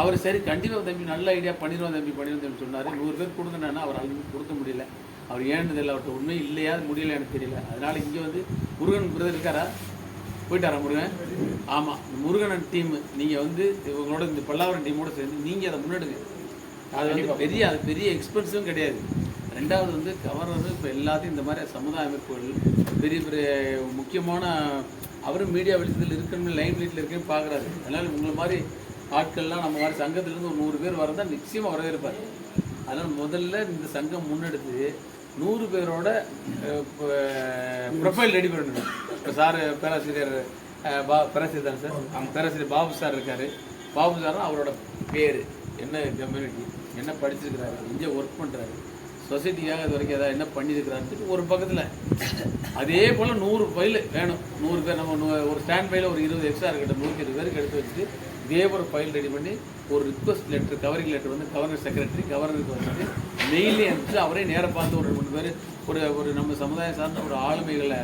அவர் சரி கண்டிப்பாக தம்பி நல்ல ஐடியா பண்ணிடுவோம் தம்பி பண்ணிடுவோம் தம்பி சொன்னார். நூறு பேர் கொடுங்கண்ணா அவர் அளவுக்கு கொடுக்க முடியல. அவர் ஏன்னு தெரியல அவர்கிட்ட உண்மை இல்லையா முடியல எனக்கு தெரியல. அதனால இங்கே வந்து முருகன் பிரதர் இருக்காரா? போயிட்டாரா முருகன்? ஆமாம் முருகனன் டீம் நீங்கள் வந்து இவங்களோட இந்த பல்லாவரம் டீமோட சேர்ந்து நீங்கள் அதை முன்னெடுங்க. அது வந்து பெரிய அது பெரிய எக்ஸ்பென்ஸும் கிடையாது. ரெண்டாவது வந்து கவர்னர் இப்போ எல்லாத்தையும் இந்த மாதிரி சமுதாய அமைப்புகள் பெரிய பெரிய முக்கியமான அவரும் மீடியா வெளிச்சத்தில் இருக்கணும் லைன் லைட்டில் இருக்கணும் பார்க்குறாரு. அதனால் உங்களை மாதிரி ஆட்கள்லாம் நம்ம மாதிரி சங்கத்திலேருந்து ஒரு நூறு பேர் வரதா நிச்சயமாக வரவேற்பார். அதனால் முதல்ல இந்த சங்கம் முன்னெடுத்து நூறு பேரோட ப்ரொஃபைல் ரெடி பண்ணணும். இப்போ சார் பேராசிரியர் பா பேராசிரியர் தானே சார் அவங்க பேராசிரியர் பாபு சார் இருக்கார். பாபு சார்னா அவரோட பேர் என்ன கம்யூனிட்டி என்ன படிச்சிருக்கிறாரு எங்கே ஒர்க் பண்ணுறாரு சொசைட்டிக்காக இது வரைக்கும் ஏதாவது என்ன பண்ணியிருக்கிறாருன்னு ஒரு பக்கத்தில். அதே போல் நூறு ஃபைல் வேணும். நூறு பேர் நம்ம ஒரு ஸ்டாண்ட் ஃபைல ஒரு இருபது எக்ஸ்ட்ரா இருக்கட்டும் நூற்றி இருபது பேருக்கு எடுத்து வச்சுட்டு இதே ஒரு ஃபைல் ரெடி பண்ணி ஒரு ரிக்வஸ்ட் லெட்டர் கவரிங் லெட்டர் வந்து கவர்னர் செக்ரட்டரி கவர்னருக்கு வந்துட்டு மெயிலே அனுப்பிச்சு அவரே நேராக பார்த்து ஒரு ரெண்டு மூணு பேர் ஒரு ஒரு நம்ம சமுதாயம் சார்ந்த ஒரு ஆளுமைகளை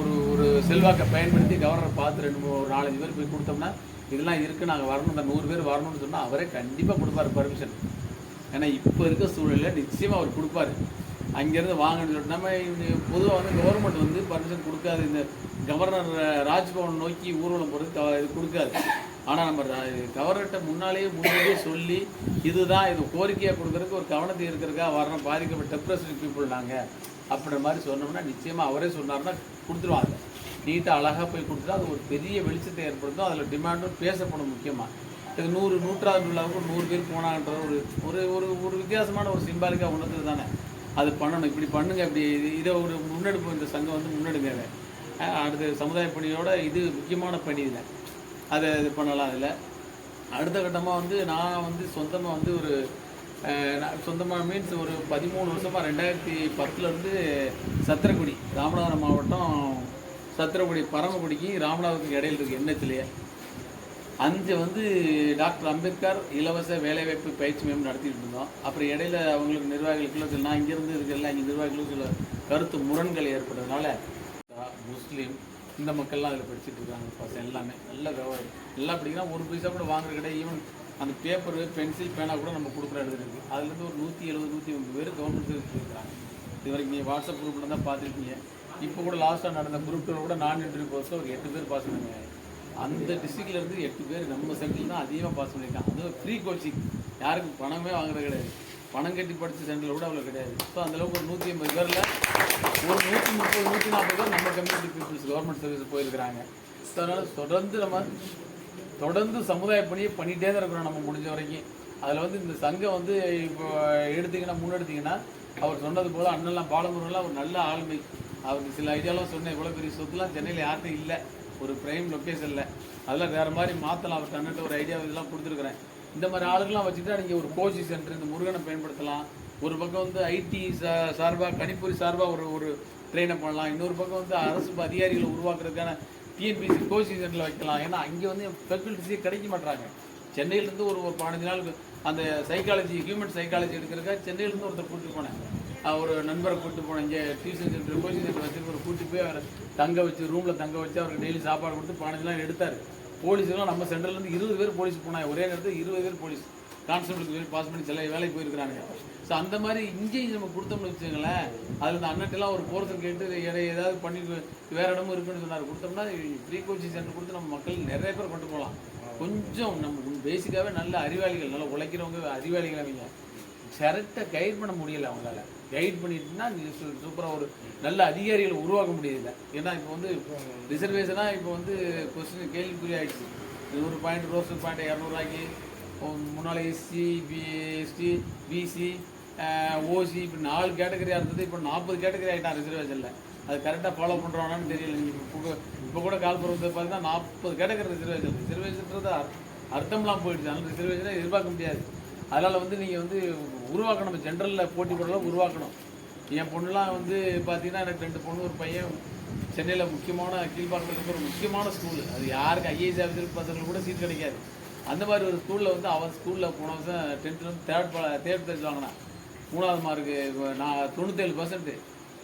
ஒரு ஒரு செல்வாக்கை பயன்படுத்தி கவர்னரை பார்த்து ரெண்டு மூணு ஒரு நாலஞ்சு பேர் போய் கொடுத்தோம்னா இதெல்லாம் இருக்குது நாங்கள் வரணும் இந்த நூறு பேர் வரணும்னு சொன்னால் அவரே கண்டிப்பாக கொடுப்பாரு பர்மிஷன் ஏன்னா இப்போ இருக்க சூழலில் நிச்சயமாக அவர் கொடுப்பாரு. அங்கேருந்து வாங்கன்னு சொல்லிட்டு நம்ம பொதுவாக வந்து கவர்மெண்ட் வந்து பர்மிஷன் கொடுக்காது. இந்த கவர்னர் ராஜ்பவன் நோக்கி ஊர்வலம் போகிறது இது கொடுக்காது. ஆனால் நம்ம கவர்னர்கிட்ட முன்னாலேயே முன்னாடியே சொல்லி இதுதான் இது கோரிக்கையாக கொடுக்கறதுக்கு ஒரு கவனத்தை இருக்கிறதுக்காக வரணும் பாதிக்கப்பட்ட டெப்ரெஷன் பீப்புள் நாங்கள் அப்படின்ற மாதிரி சொன்னோம்னா நிச்சயமாக அவரே சொன்னார்னா கொடுத்துருவாங்க. நீட்டாக அழகாக போய் கொடுத்துட்டா அது ஒரு பெரிய வெளிச்சத்தை ஏற்படுத்தும். அதில் டிமாண்டும் பேசப்படும் முக்கியமாக இது நூறு நூற்றாண்டு விழாவுக்கு நூறு பேர் போனாங்கன்ற ஒரு ஒரு ஒரு ஒரு வித்தியாசமான ஒரு சிம்பாலிக்காக உணர்ந்தது தானே? அது பண்ணணும். இப்படி பண்ணுங்க. இப்படி இது- இதை ஒரு முன்னெடுப்பு. இந்த சங்கம் வந்து முன்னெடுங்க அடுத்த சமுதாய பணியோட இது முக்கியமான பணி இல்லை அதை இது பண்ணலாம் அதில் அடுத்த கட்டமாக வந்து நான் வந்து சொந்தமாக வந்து ஒரு சொந்தமாக மீன்ஸ் ஒரு பதிமூணு வருஷமாக ரெண்டாயிரத்தி பத்துலேருந்து சத்திரக்குடி ராமநாதபுரம் மாவட்டம் சத்திரக்குடி பரமக்குடிக்கு ராமநாதபுரத்துக்கு இடையில் இருக்குது எண்ணத்துலேயே அஞ்சு வந்து டாக்டர் அம்பேத்கர் இலவச வேலைவாய்ப்பு பயிற்சி மையம் நடத்திட்டு இருந்தோம். அப்புறம் இடையில அவங்களுக்கு நிர்வாகிகளுக்குள்ள சில நான் இங்கேருந்து இருக்கிறல இங்கே நிர்வாகிகளுக்கு சில கருத்து முரண்கள் ஏற்பட்டதுனால முஸ்லீம் இந்த மக்கள்லாம் அதில் படிச்சுட்டு இருக்காங்க பசங்க எல்லாமே. நல்ல விவகாரம் எல்லாம் படிக்கிறா ஒரு பைசா கூட வாங்குற கிடையாது ஈவன் அந்த பேப்பரு பென்சில் பேனா கூட நம்ம கொடுக்குற இடத்துல இருக்குது அதுலேருந்து ஒரு நூற்றி எழுபது நூற்றி ஐம்பது பேர் கவர்மெண்ட் சர்வீஸ் இருக்கிறாங்க இது வரைக்கும் நீங்கள் வாட்ஸ்அப் குரூப்பில் தான் பார்த்துருக்கீங்க. இப்போ கூட லாஸ்ட்டாக நடந்த குரூப்பில் கூட நான் இன்டர்வியூ போஸ்ட்டில் ஒரு எட்டு பேர் பாஸ் பண்ணுங்க. அந்த டிஸ்ட்ரிக்ட்ல இருந்து எட்டு பேர் நம்ம சென்டரில் தான் அதிகமாக பாஸ் பண்ணியிருக்காங்க. அதுவும் ஃப்ரீ கோச்சிங் யாருக்கும் பணமே வாங்குறது கிடையாது. பணம் கட்டி படித்த சென்டரில் கூட அவ்வளோ கிடையாது. ஸோ அந்தளவுக்கு ஒரு நூற்றி ஐம்பது பேரில் ஒரு நூற்றி முப்பது நூற்றி நாற்பது பேர் நம்ம கம்யூனிட்டி பீப்புள்ஸ் கவர்மெண்ட் சர்வீஸ் போயிருக்கிறாங்க. ஸோ அதனால் தொடர்ந்து நம்ம தொடர்ந்து சமுதாய பணியை பண்ணிகிட்டே தான் இருக்கிறோம் நம்ம முடிஞ்ச வரைக்கும். அதில் வந்து இந்த சங்கம் வந்து இப்போ எடுத்திங்கன்னா முன்னெடுத்திங்கன்னா அவர் சொன்னது போல் அண்ணெல்லாம் பாலமுருகெல்லாம் ஒரு நல்ல ஆளுமை. அவருக்கு சில ஐடியாலாம் சொன்னேன். இவ்வளோ பெரிய சொத்துலாம் சென்னையில் யார்கிட்டும் இல்லை. ஒரு ப்ரைம் லொக்கேஷனில் அதெல்லாம் வேறு மாதிரி மாற்றலாம் அவர் தன்னிட்ட ஒரு ஐடியா இதெல்லாம் கொடுத்துருக்குறேன். இந்த மாதிரி ஆளுகள்லாம் வச்சுட்டா நீங்கள் ஒரு கோச்சிங் சென்டர் இந்த முருகனை பயன்படுத்தலாம். ஒரு பக்கம் வந்து ஐடி சார்பாக கணிப்பொறி சார்பாக ஒரு ஒரு ட்ரெயினை பண்ணலாம். இன்னொரு பக்கம் வந்து அரசு அதிகாரிகளை உருவாக்குறதுக்கான டிஎன்பிசி கோச்சிங் சென்டரில் வைக்கலாம். ஏன்னா அங்கே வந்து ஃபெசிலிட்டிஸே கிடைக்க மாட்டாங்க சென்னையிலேருந்து ஒரு ஒரு பதினஞ்சு நாளுக்கு அந்த சைக்காலஜி ஹியூமன் சைக்காலஜி எடுக்கிறதுக்காக சென்னையிலேருந்து ஒருத்தர் கூட்டிட்டு போனேன். ஒரு நண்பரை கூப்பிட்டு போனேன் இங்கே டியூஷன் சென்டர் கோச்சிங் சென்டர் வச்சுட்டு ஒரு கூட்டி போய் அவர் தங்க வச்சு ரூமில் தங்க வச்சு அவருக்கு டெய்லி சாப்பாடு கொடுத்து பதினஞ்சு எடுத்தார். போலீஸ்லாம் நம்ம சென்டர்லேருந்து இருபது பேர் போலீஸ் போனாங்க. ஒரே நேரத்தில் இருபது பேர் போலீஸ் கான்ஸ்டபிளுக்கு பாஸ் பண்ணி சில வேலைக்கு போயிருக்கிறாங்க ஸோ அந்த மாதிரி இங்கேயும் நம்ம கொடுத்தோம்னு வச்சுக்கோங்களேன் அதில் இந்த அண்ணட்டெல்லாம் ஒரு போர்சன் கேட்டு எதை ஏதாவது பண்ணி வேறு இடமும் இருக்குன்னு சொன்னார். கொடுத்தோம்னா ஃப்ரீ கோச்சிங் சென்டர் கொடுத்து நம்ம மக்கள் நிறைய பேர் கொண்டு போகலாம். கொஞ்சம் நம்ம பேசிக்காகவே நல்ல அறிவாளிகள் நல்லா உழைக்கிறவங்க அறிவாளிகள் அவங்க. கரெக்டாக கைட் பண்ண முடியலை அவங்களால. கைட் பண்ணிட்டுனா சூப்பராக ஒரு நல்ல அதிகாரிகளை உருவாக்க முடியுதுங்க ஏன்னா இப்போ வந்து ரிசர்வேஷனாக இப்போ வந்து கொஸ்டின் கேள்விக்குறி ஆயிடுச்சு. நூறு பாயிண்ட் ரோஸ் பாயிண்ட் இரநூறுவாய்க்கு. முன்னால் எஸ்சி பிஎஸ்டி பிசி ஓசி இப்போ நாலு கேட்டகரியாக இருந்தது. இப்போ நாற்பது கேட்டகரி ஆகிட்டான் ரிசர்வேஷனில் அது கரெக்டாக ஃபாலோ பண்ணுறானான்னு தெரியல. நீங்கள் இப்போ இப்போ கூட கால் பருவத்தை பார்த்தீங்கன்னா நாற்பது கேட்டகரி ரிசர்வேஷன் ரிசர்வேஷன்றது அர்த்தம்லாம் போயிடுச்சு. அதனால் ரிசர்வேஷனை எதிர்பார்க்க முடியாது. அதனால் வந்து நீங்கள் வந்து உருவாக்கணும். ஜென்ரலில் போட்டி போடலாம் உருவாக்கணும். என் பொண்ணுலாம் வந்து பார்த்தீங்கன்னா எனக்கு ரெண்டு பொண்ணு ஒரு பையன். சென்னையில் முக்கியமான கீழ்பாக்கத்தில் இருக்க ஒரு முக்கியமான ஸ்கூலு அது யாருக்கு ஐஏஎஸ் ஆஃபீஸர் பசங்களுக்கு கூட சீட் கிடைக்காது. அந்த மாதிரி ஒரு ஸ்கூலில் வந்து அவன் ஸ்கூலில் போன வருஷம் டென்த்தில் வந்து தேர்ட் தேர்ட் ப்ரைஸ் வாங்கினான். மூணாவது மார்க்கு நான் தொண்ணூத்தேழு பர்சன்ட்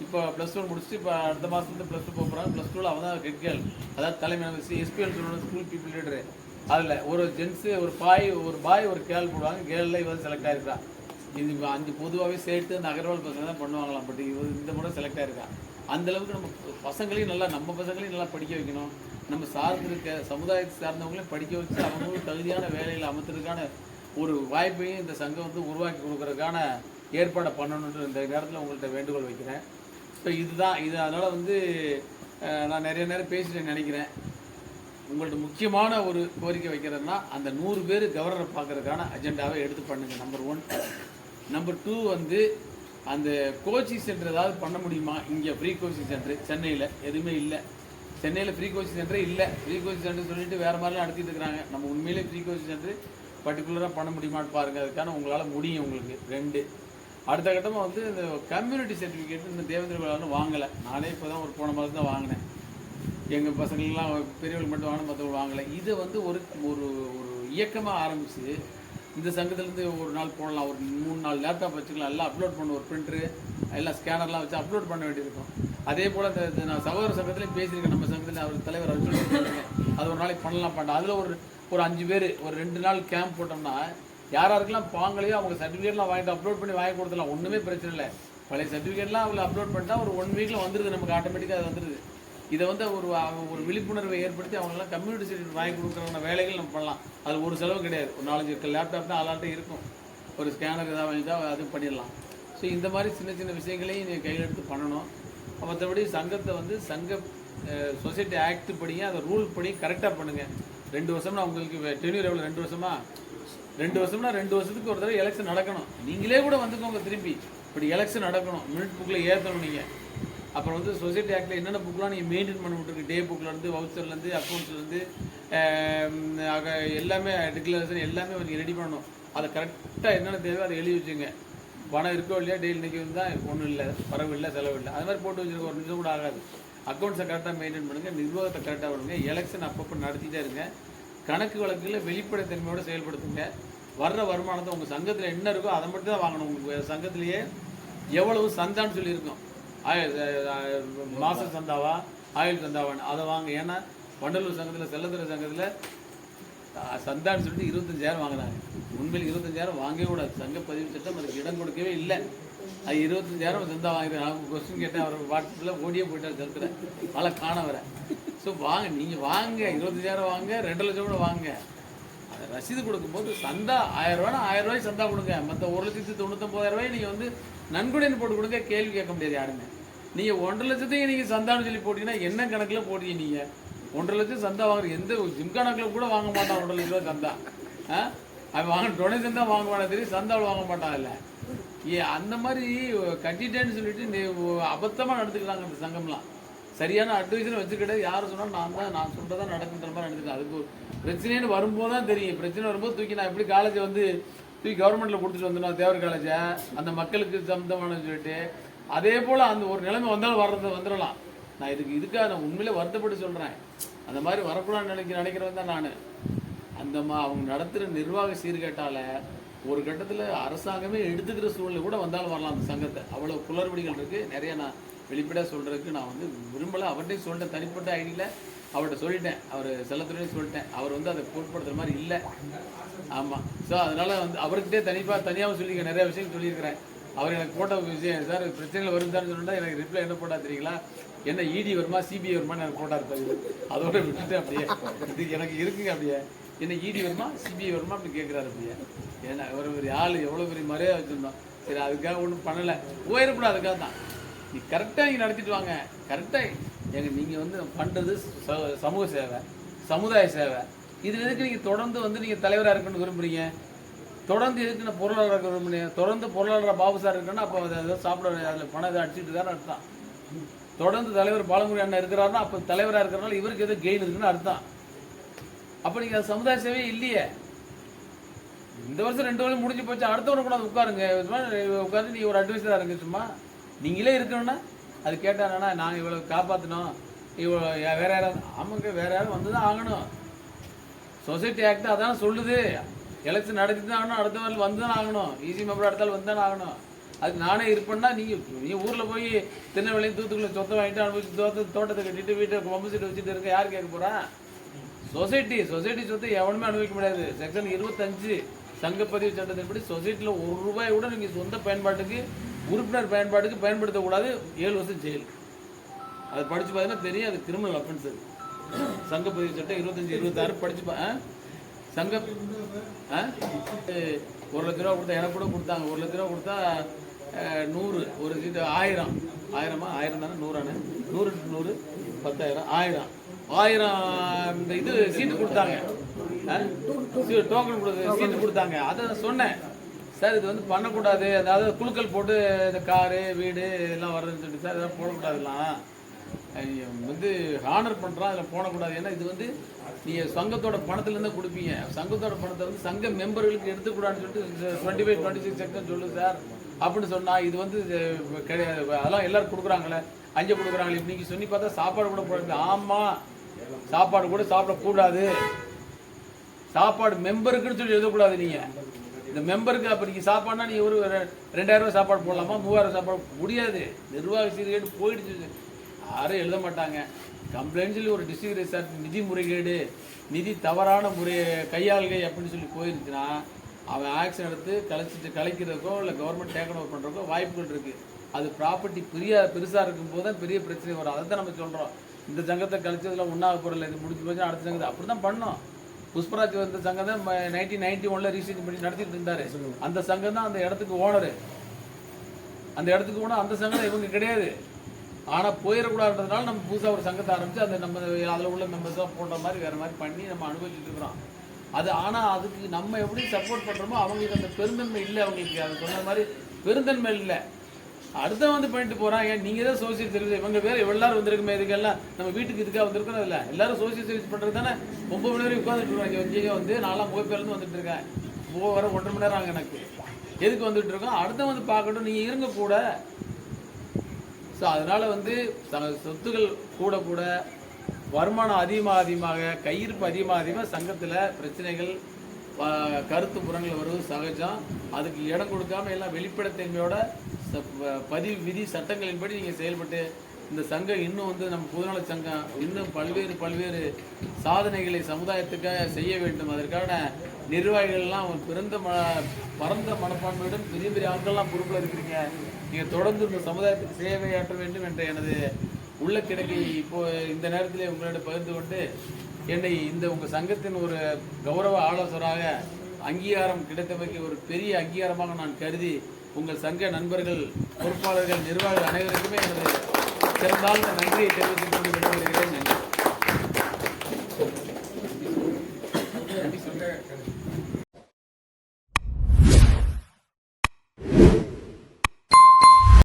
இப்போ ப்ளஸ் ஒன் முடிச்சுட்டு இப்போ அடுத்த மாதத்துலேருந்து ப்ளஸ் டூ போகிறான் ப்ளஸ் டூவில் அவன் தான் ஹெட் கேர்ள் அதாவது தலைமை எஸ்பிஎல் சொல்லணும் ஸ்கூல் பீப்புள் லீடரு அதில் ஒரு ஜென்ஸு ஒரு பாய் ஒரு பாய் ஒரு கேர்ள் போடுவாங்க. கேர்ளில் இவன் செலக்ட் ஆயிருக்கா இது அஞ்சு பொதுவாகவே சேர்த்து அந்த அகர்வால் பசங்க தான் பண்ணுவாங்களாம். பட் இது இந்த முறை செலக்ட் ஆயிருக்கா? அந்த அளவுக்கு நம்ம பசங்களையும் நல்லா நம்ம பசங்களையும் நல்லா படிக்க வைக்கணும். நம்ம சார்ந்திருக்க சமுதாயத்தை சார்ந்தவங்களையும் படிக்க வச்சு அவங்களும் தகுதியான வேலையில் அமர்த்துறதுக்கான ஒரு வாய்ப்பையும் இந்த சங்கம் வந்து உருவாக்கி கொடுக்கறதுக்கான ஏற்பாடை பண்ணணுன்ற இந்த நேரத்தில் உங்கள்கிட்ட வேண்டுகோள் வைக்கிறேன். ஸோ இதுதான். இது அதனால் வந்து நான் நிறைய நேரம் பேசிட்டேன் நினைக்கிறேன். உங்கள்கிட்ட முக்கியமான ஒரு கோரிக்கை வைக்கிறதுனா அந்த நூறு பேர் கவர்னரை பார்க்கறதுக்கான அஜெண்டாவை எடுத்து பண்ணுங்கள் நம்பர் ஒன் நம்பர் டூ வந்து அந்த கோச்சிங் சென்டர் ஏதாவது பண்ண முடியுமா? இங்கே ஃப்ரீ கோச்சிங் சென்டர் சென்னையில். எதுவுமே இல்லை. சென்னையில் ஃப்ரீ கோச்சிங் சென்டரே இல்லை. ஃப்ரீ கோச்சிங் சென்டர் சொல்லிட்டு வேறு மாதிரிலாம் நடத்திட்டு இருக்கிறாங்க நம்ம உண்மையிலே ஃப்ரீ கோச்சிங் சென்டர் பர்டிகுலராக பண்ண முடியுமான்னு பாருங்கள் அதுக்கான உங்களால் முடியும் உங்களுக்கு. ரெண்டு. அடுத்த கட்டமாக வந்து இந்த கம்யூனிட்டி சர்டிஃபிகேட் இந்த தேவேந்திர விழான்னு வாங்கலை. நானே இப்போ தான் ஒரு போன மாதம் தான் வாங்கினேன். எங்கள் பசங்களெலாம் பெரியவர்கள் மட்டும் வாங்கின மற்றவங்க வாங்கலை. இதை வந்து ஒரு ஒரு ஒரு இயக்கமாக ஆரம்பிச்சு இந்த சங்கத்துலேருந்து ஒரு நாள் போடலாம். ஒரு மூணு நாள் லேப்டாப் வச்சுக்கலாம். எல்லாம் அப்லோட் பண்ண ஒரு பிரிண்ட்ரு எல்லாம் ஸ்கேனர்லாம் வச்சு அப்லோட் பண்ண வேண்டியிருக்கும். அதே போல் இந்த நான் சகோதர சங்கத்துலேயும் பேசியிருக்கேன். நம்ம சங்கத்தில் அவர் தலைவர் அவர் அது ஒரு நாளைக்கு பண்ணலாம் பண்ணலாம் அதில் ஒரு ஒரு அஞ்சு பேர் ஒரு ரெண்டு நாள் கேம்ப் போட்டோம்னா யார் யாருக்கெல்லாம் அவங்க சர்டிஃபிகேட்லாம் வாங்கிட்டு அப்லோட் பண்ணி வாங்கி கொடுத்துலாம் ஒன்றுமே பிரச்சனை இல்லை. பழைய சர்டிஃபிகேட்லாம் அவங்க அப்லோட் பண்ணிட்டா ஒரு ஒன் வீக்கில் வந்துடுது நமக்கு ஆட்டோமேட்டிக்காக அது வந்துடுது இதை வந்து ஒரு அவங்க ஒரு விழிப்புணர்வை ஏற்படுத்தி அவங்களாம் கம்யூனிட்டி சர்டிஃபிகேட் வாங்கி கொடுக்குறவங்க வேலைகள் நம்ம பண்ணலாம். அது ஒரு செலவு கிடையாது. ஒரு நாலஞ்சு லேப்டாப் தான் ஆளாட்ட இருக்கும். ஒரு ஸ்கேனர் ஏதாவது வாங்கிட்டா அது பண்ணிடலாம். ஸோ இந்த மாதிரி சின்ன சின்ன விஷயங்களையும் நீங்கள் கையில் எடுத்து பண்ணணும். மற்றபடி சங்கத்தை வந்து சங்க சொசைட்டி ஆக்ட் படியும் அதை ரூல் படி கரெக்டாக பண்ணுங்கள் ரெண்டு வருஷம்னா உங்களுக்கு டென்யூர் எவ்வளோ ரெண்டு வருஷமா? ரெண்டு வருஷம்னா ரெண்டு வருஷத்துக்கு ஒரு தடவை எலெக்ஷன் நடக்கணும். நீங்களே கூட வந்துக்கோங்க திரும்பி. இப்படி எலெக்ஷன் நடக்கணும். மினிட் புக்கில் ஏற்றணும் நீங்கள் அப்புறம் வந்து சொசைட்டி ஆக்டில் என்னென்ன புக்கெலாம் நீங்கள் மெயின்டைன் பண்ண விட்டுருக்கு? டே புக்லேருந்து வவுச்சர்லேருந்து அக்கௌண்ட்ஸ்லேருந்து ஆக எல்லாமே டிக்ளரேஷன் எல்லாமே நீங்கள் ரெடி பண்ணணும். அதை கரெக்டாக என்னென்ன தேவையோ அதை எழுதி வச்சுங்க. பணம் இருக்கோ இல்லையா டெய்லி இன்றைக்கி இருந்தால் ஒன்றும் இல்லை. வரவு இல்லை செலவு இல்லை. அது மாதிரி போட்டு வச்சுருக்க ஒரு நிமிஷம் கூட ஆகாது. அக்கௌண்ட்ஸை கரெக்டாக மெயின்டைன் பண்ணுங்கள் நிர்வாகத்தை கரெக்டாக பண்ணுங்கள் எலெக்ஷன் அப்பப்போ நடத்திட்டே இருங்க. கணக்கு வழக்குகளில் வெளிப்படைத்தன்மையோடு செயல்படுத்துங்க. வர்ற வருமானத்தை உங்கள் சங்கத்தில் என்ன இருக்கோ அதை மட்டும் தான் வாங்கணும். உங்கள் சங்கத்திலேயே எவ்வளவு சந்தான்னு சொல்லியிருக்கோம். மாச சந்தாவா? ஆயில் சந்தாவான்னு அதை வாங்க. ஏன்னா வண்டலூர் சங்கத்தில் செல்லத்துறை சங்கத்தில் சந்தான்னு சொல்லிட்டு இருபத்தஞ்சாயிரம் வாங்கினாங்க. உண்மையில் இருபத்தஞ்சாயிரம் வாங்கவே கூடாது. சங்க பதிவு சட்டம் அதுக்கு இடம் கொடுக்கவே இல்லை. அது இருபத்தஞ்சாயிரம் சந்தா வாங்கிக்கிறேன் நான் கொஸ்டின் கேட்டேன் அவர் வாட்ஸ்அப்பில் ஓடியே போயிட்டார் செலுத்துற அதெல்லாம் காண வர. ஸோ வாங்க. நீங்கள் வாங்க. இருபத்தஞ்சாயிரம் வாங்க. ரெண்டு லட்சம் கூட வாங்க. அதை ரசீது கொடுக்கும்போது சந்தா ஆயிரம் ரூபானா ஆயிரம் ரூபாய் சந்தா கொடுங்க. மற்ற ஒரு லட்சத்தி தொண்ணூத்தொம்பதாயிரம் ரூபாய் நீங்கள் வந்து நன்கொடைன்னு போட்டு கொடுங்க கேள்வி கேட்க முடியாது யாருமே. நீங்கள் ஒன்றரை லட்சத்தையும் நீங்கள் சந்தான்னு சொல்லி போட்டீங்கன்னா என்ன கணக்கில் போட்டீங்க நீங்கள் ஒன்றரை லட்சம் சந்தா வாங்குற எந்த ஜிம் கணக்கில் கூட வாங்க மாட்டான் ஒன்றரை லட்ச ரூபா சந்தா. ஆ? அவன் வாங்க டொனேஷன் தான் வாங்க மாட்டான் தெரியும் சந்தாவில் வாங்க மாட்டான் இல்லை. ஏ அந்த மாதிரி கட்டிட்டேன்னு சொல்லிட்டு நீ அபத்தமாக நடந்துக்கிறாங்க அந்த சங்கம்லாம். சரியான அட்வைஸர் வச்சுக்கிட்டே யார் சொன்னால் நான் தான் நான் சொல்கிறதா நடக்குன்ற மாதிரி நடந்துக்கிறேன் அதுக்கு பிரச்சனைன்னு வரும்போது தான் தெரியும். பிரச்சனை வரும்போது தூக்கி நான் எப்படி காலேஜ் வந்து தூக்கி கவர்மெண்ட்டில் கொடுத்துட்டு வந்தோம் தேவர் காலேஜை அந்த மக்களுக்கு சம்மந்தமானு சொல்லிட்டு அதே போல் அந்த ஒரு நிலைமை வந்தாலும் வர்றது வந்துடலாம். நான் இதுக்கு இதுக்காக நான் உண்மையிலே வருத்தப்பட்டு சொல்கிறேன் அந்த மாதிரி வரக்கூடாதுன்னு நினைக்க நினைக்கிறவன் தான் நான். அந்த மா அவங்க நடத்துகிற நிர்வாக சீர்கேட்டால ஒரு கட்டத்தில் அரசாங்கமே எடுத்துக்கிற சூழ்நிலை கூட வந்தாலும் வரலாம் அந்த சங்கத்தை. அவ்வளோ குளறுபடிகள் இருக்குது நிறைய நான் வெளிப்படையாக சொல்கிறதுக்கு நான் வந்து விரும்பலை. அவர்கிட்டையும் சொல்லிட்டேன். தனிப்பட்ட ஐடியில் அவர்கிட்ட சொல்லிட்டேன். அவர் செல்லத்துறையும் சொல்லிட்டேன். அவர் வந்து அதை பொருட்படுத்துகிற மாதிரி இல்லை. ஆமாம் ஸோ அதனால் வந்து அவர்கிட்டே தனிப்பாக தனியாகவும் சொல்லியிருக்கேன் நிறைய விஷயம் சொல்லியிருக்கிறேன். அவர் எனக்கு போட்ட விஷயம் சார் பிரச்சனைகள் வரும் வருதான்னு சொன்னால் எனக்கு ரிப்ளை என்ன போட்டா தெரியுங்களா? என்ன இடி வருமா சிபிஐ வருமான்னு எனக்கு போட்டா இருப்பாரு அதோட விட்டுட்டு அப்படியே இது எனக்கு இருக்குங்க அப்படியே. என்ன இடி வருமா சிபிஐ வருமா? அப்படி கேட்குறாரு அப்படியே. ஏன்னா ஒரு ஒரு ஆள் எவ்வளோ பெரிய மரியாதை வச்சுருந்தோம். சரி அதுக்காக ஒன்றும் பண்ணலை. போயிடக்கூடாது அதுக்காக தான் நீ கரெக்டாக நீங்கள் நடத்திட்டு வாங்க. கரெக்டாக எங்கள் நீங்கள் வந்து பண்ணுறது ச- சமூக சேவை சமுதாய சேவை. இதில் எதுக்கு நீங்கள் தொடர்ந்து வந்து நீங்கள் தலைவராக இருக்கணும்னு விரும்புகிறீங்க தொடர்ந்து எதுக்கு நான் பொருளாதார இருக்க விரும்புறீங்க? தொடர்ந்து பொருளாளராக பாபு சார் இருக்குன்னா அப்போ அதை ஏதோ சாப்பிட அதில் பணம் எதாவது அடிச்சுட்டு தான் அர்த்தம். தொடர்ந்து தலைவர் பாலமுறை அண்ணன் இருக்கிறாருன்னா அப்போ தலைவராக இருக்கிறனால இவருக்கு எதுவும் கெயின் இருக்குன்னு அர்த்தம். அப்போ நீங்கள் அது சமுதாய சேவையே இல்லையே. இந்த வருஷம் ரெண்டு வருஷம் முடிஞ்சு போச்சு. அடுத்த வருடம் கூட உட்காருங்க. உட்காந்து நீ ஒரு அட்வைஸராக இருங்க. சும்மா நீங்களே இருக்கணும்னா அது கேட்டாங்கன்னா நாங்கள் இவ்வளோ காப்பாற்றணும் இவ்வளோ வேற யாராவது ஆமாங்க வேற யாரும் வந்து தான் ஆகணும். சொசைட்டி ஆக்ட் அதான் சொல்லுது. எலெக்ஷன் நடத்தி தான் ஆகணும் அடுத்த வாரம் வந்து தான் ஆகணும். ஈஸி மெம்பர் அடுத்தாலும் வந்து தான் ஆகணும். அதுக்கு நானே இருப்பேன்னா நீங்கள் நீ ஊரில் போய் திருநெல்வேலியும் தூத்துக்குள்ள சொத்தை வாங்கிட்டு அனுபவிச்சு தோட்ட தோட்டத்தை கட்டிட்டு வீட்டை பம்பு சீட்டு வச்சுட்டு இருக்க யார் கேட்க போகிறா சொசைட்டி சொசைட்டி சொத்தை எவனுமே அனுபவிக்க முடியாது. செக்ஷன் இருபத்தஞ்சு சங்கப்பதிவு சட்டத்தின்படி சொசைட்டியில் ஒரு ரூபாய் கூட நீங்கள் சொந்த பயன்பாட்டுக்கு உறுப்பினர் பயன்பாட்டுக்கு பயன்படுத்தக்கூடாது ஏழு வருஷம் ஜெயில். அது படித்து பார்த்தீங்கன்னா தெரியும் அது கிரிமினல் அஃபென்ஸ் அது. சங்க பதிவு சட்டம் இருபத்தஞ்சி இருபத்தாறு படிச்சு ஆ? சங்க ஆ? ஒரு லட்ச ரூபா கொடுத்தா எனக்கு கூட கொடுத்தாங்க. ஒரு லட்ச ரூபா கொடுத்தா நூறு. ஒரு சீட்டு ஆயிரம். ஆயிரமா? ஆயிரம் தானே? நூறானே? நூறு நூறு பத்தாயிரம். ஆயிரம். ஆயிரம் இந்த இது சீட்டு கொடுத்தாங்க. டோக்கன் கொடுத்து சீட்டு கொடுத்தாங்க. அதை சொன்னேன். சார் இது வந்து பண்ணக்கூடாது. அதாவது குழுக்கள் போட்டு இந்த காரு வீடு எல்லாம் வர்றதுன்னு சொல்லிட்டு சார் இதெல்லாம் போடக்கூடாதுலாம். வந்து ஹானர் பண்ணுறான் அதில் போடக்கூடாது. ஏன்னா இது வந்து நீங்கள் சங்கத்தோட பணத்துலேருந்து கொடுப்பீங்க. சங்கத்தோட பணத்தை வந்து சங்க மெம்பர்களுக்கு எடுத்துக்கூடாதுன்னு சொல்லிட்டு twenty five twenty six section சொல்லு சார் அப்படின்னு சொன்னால் இது வந்து கிடையாது. அதெல்லாம் எல்லோரும் கொடுக்குறாங்களே. அஞ்சு கொடுக்குறாங்களே. இப்போ நீங்கள் சொல்லி பார்த்தா சாப்பாடு கூட போடுறது ஆமாம் சாப்பாடு கூட சாப்பிடக்கூடாது. சாப்பாடு மெம்பருக்குன்னு சொல்லி எழுதக்கூடாது நீங்கள் இந்த மெம்பருக்கு அப்போ நீங்கள் சாப்பாடுனா நீங்கள் ஒரு ரெ- ரெண்டாயிரம் சாப்பாடு போடலாமா? மூவாயிரம் சாப்பாடு முடியாது. நிர்வாக சீர்கேடு போயிடுச்சு. யாரும் எழுத மாட்டாங்க. கம்ப்ளைண்ட் சொல்லி ஒரு டிஸ்ட்ரிக்ட் ரிசார்ட் நிதி முறைகேடு நிதி தவறான முறை கையாள்கை அப்படின்னு சொல்லி போயிருந்துச்சுன்னா அவன் ஆக்ஷன் எடுத்து கலைச்சிட்டு கலைக்கிறதுக்கோ இல்லை கவர்மெண்ட் டேக்கன் ஓவர் பண்ணுறதுக்கோ வாய்ப்புகள் இருக்குது அது ப்ராப்பர்ட்டி பெரிய பெருசாக இருக்கும்போது தான் பெரிய பிரச்சனை வரும். அதை தான் நம்ம சொல்கிறோம் இந்த சங்கத்தை கழிச்சதுல உண்ணாக பொருள் இது முடிஞ்சு போச்சு அடுத்த சங்கத்தை அப்படி தான் பண்ணோம். புஷ்பராஜ் வந்த சங்கம் தான் நைன்டீன் நைன்டி ஒன்ல ரீசர்ச் பண்ணி நடத்திட்டு இருந்தாரு. அந்த சங்கம் தான் அந்த இடத்துக்கு ஓனரு அந்த இடத்துக்கு ஓனர் அந்த சங்கம் இவங்க கிடையாது. ஆனால் போயிடக்கூடாதுன்றதுனால நம்ம புதுசாக ஒரு சங்கத்தை ஆரம்பிச்சு அந்த நம்ம அதில் உள்ள மெம்பர்ஸாக போடுற மாதிரி வேறு மாதிரி பண்ணி நம்ம அனுபவிச்சுட்டு இருக்கிறோம். அது ஆனால் அதுக்கு நம்ம எப்படி சப்போர்ட் பண்ணுறோமோ அவங்களுக்கு அந்த பெருந்தன்மை இல்லை அவங்களுக்கு. அது சொன்ன மாதிரி பெருந்தன்மை இல்லை. அடுத்த வந்து பண்ணிட்டு போகிறாங்க ஏன்? நீங்க தான் சோசியல் சர்வீஸ் இவங்க பேர் எல்லாரும் வந்திருக்குமே இதுக்கெல்லாம் நம்ம வீட்டுக்கு இதுக்காக வந்திருக்கோம் இல்ல. எல்லாரும் சோசியல் சர்வீஸ் பண்றது தானே? ஒம்பது மணி வரைக்கும் உட்காந்துட்டு இருக்காங்க. இங்கே வந்து நாலாம் முகப்பேர்லேருந்து வந்துட்டு இருக்கேன். போ வர ஒன்றரை மணி நேரம் ஆகும் எனக்கு. எதுக்கு வந்துட்டு இருக்கோம்? அடுத்த வந்து பார்க்கட்டும். நீங்க இருங்க கூட. ஸோ அதனால வந்து ச- சொத்துக்கள் கூட கூட வருமானம் அதிகமாக அதிகமாக கையிருப்பு அதிகமாக அதிகமாக சங்கத்தில் பிரச்சனைகள் கருத்து புறங்கள் வருவது சகஜம். அதுக்கு இடம் கொடுக்காம எல்லாம் வெளிப்படைத்தன்மையோட பதிவு விதி சட்டங்களின்படி நீங்கள் செயல்பட்டு இந்த சங்கம் இன்னும் வந்து நம்ம பொதுநல சங்கம் இன்னும் பல்வேறு பல்வேறு சாதனைகளை சமுதாயத்துக்காக செய்ய வேண்டும். அதற்கான நிர்வாகிகள்லாம் ஒரு பிறந்த ம பரந்த மனப்பான்மையுடன் பெரிய பெரிய ஆட்கள்லாம் பொறுப்பில் இருக்கிறீங்க. நீங்கள் தொடர்ந்து இந்த சமுதாயத்துக்கு சேவையாற்ற வேண்டும் என்ற எனது உள்ள கிடக்கை இப்போ இந்த நேரத்திலே உங்களிடம் பகிர்ந்து கொண்டு என்னை இந்த உங்கள் சங்கத்தின் ஒரு கௌரவ ஆலோசகராக அங்கீகாரம் கிடைத்தமைக்கு ஒரு பெரிய அங்கீகாரமாக நான் கருதி உங்கள் சங்க நண்பர்கள் பொறுப்பாளர்கள் நிர்வாகிகள் அனைவருக்குமே எனது சிறந்தாழ்ந்த நன்றியை தெரிவித்துக் கொண்டு விடைபெறுகிறேன்.